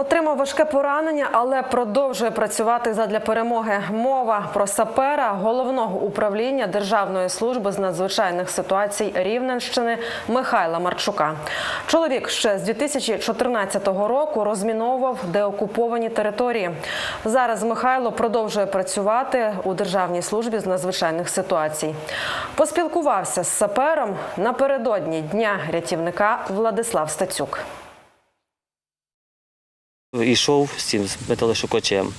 Отримав важке поранення, але продовжує працювати задля перемоги. Мова про сапера головного управління Державної служби з надзвичайних ситуацій Рівненщини Михайла Марчука. Чоловік ще з 2014 року розміновував деокуповані території. Зараз Михайло продовжує працювати у Державній службі з надзвичайних ситуацій. Поспілкувався з сапером напередодні дня рятівника Владислав Стацюк. Ішов з цим металошукачем.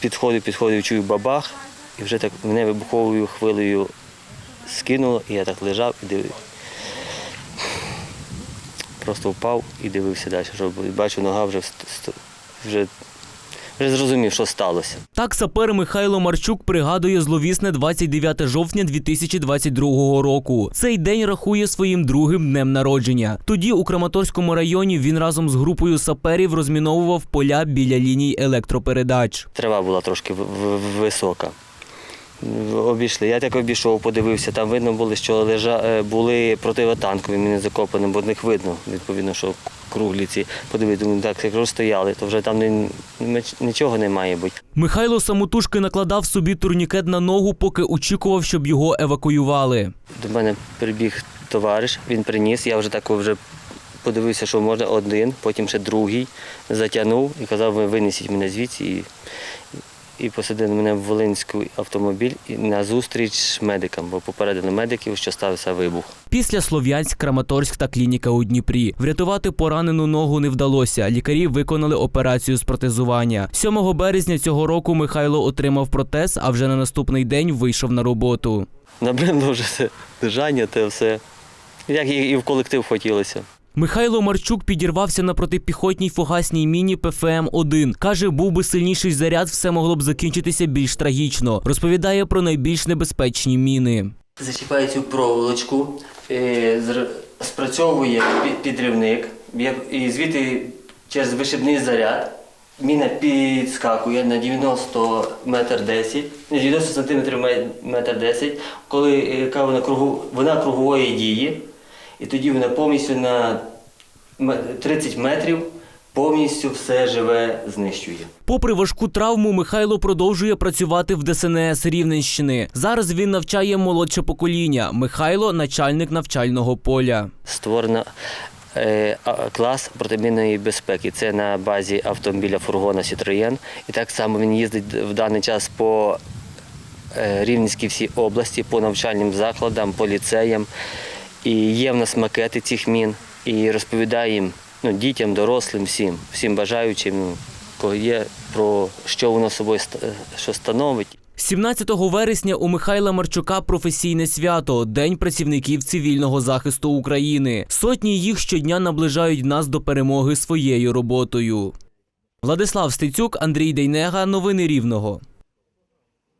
Підходив, підходив, чую бабах, і вже так мене вибуховою хвилею скинуло, і я так лежав і дивився. Просто впав і дивився далі. Що бачу, нога вже, вже, вже зрозумів, що сталося. Так сапер Михайло Марчук пригадує зловісне 29 жовтня 2022 року. Цей день рахує своїм другим днем народження. Тоді у Краматорському районі він разом з групою саперів розміновував поля біля ліній електропередач. Трава була трошки висока. Обійшли. Я так обійшов, подивився, там видно було, що лежа... е, були противотанкові міни закопані, бо них видно, відповідно, що круглі ці. Подивився, думаю, так, якщо стояли, то вже там ні- нічого не має бути. Михайло самотужки накладав собі турнікет на ногу, поки очікував, щоб його евакуювали. До мене прибіг товариш, він приніс, я вже так вже подивився, що можна один, потім ще другий, затягнув і казав, ви винесіть мене звідси. І, і посадили мене в Волинський автомобіль і на зустріч медикам, бо попередили медиків, що стався вибух. Після Слов'янськ, Краматорськ та клініка у Дніпрі. Врятувати поранену ногу не вдалося. Лікарі виконали операцію з протезування. 7 березня цього року Михайло отримав протез, а вже на наступний день вийшов на роботу. Набридло вже це держання, те все. Як і в колектив хотілося. Михайло Марчук підірвався на протипіхотній фугасній міні ПФМ-1. Каже, був би сильніший заряд, все могло б закінчитися більш трагічно. Розповідає про найбільш небезпечні міни. Зачіпаю цю проволочку, е, спрацьовує підривник, і звідти через вишибний заряд міна підскакує на 90 метр 10, 90 сантиметрів метр 10, коли е, яка кругу, вона кругової дії, і тоді вона повністю на м- 30 метрів повністю все живе знищує. Попри важку травму, Михайло продовжує працювати в ДСНС Рівненщини. Зараз він навчає молодше покоління. Михайло начальник навчального поля. створено е, клас протимінної безпеки. Це на базі автомобіля фургона Citroën. І так само він їздить в даний час по е, Рівненській всій області, по навчальним закладам, по ліцеям. І є в нас макети цих мін і розповідає їм ну, дітям, дорослим, всім, всім бажаючим, ну, кого є, про що воно собою що становить. 17 вересня у Михайла Марчука професійне свято День працівників цивільного захисту України. Сотні їх щодня наближають нас до перемоги своєю роботою. Владислав Стецюк, Андрій Дейнега. Новини Рівного.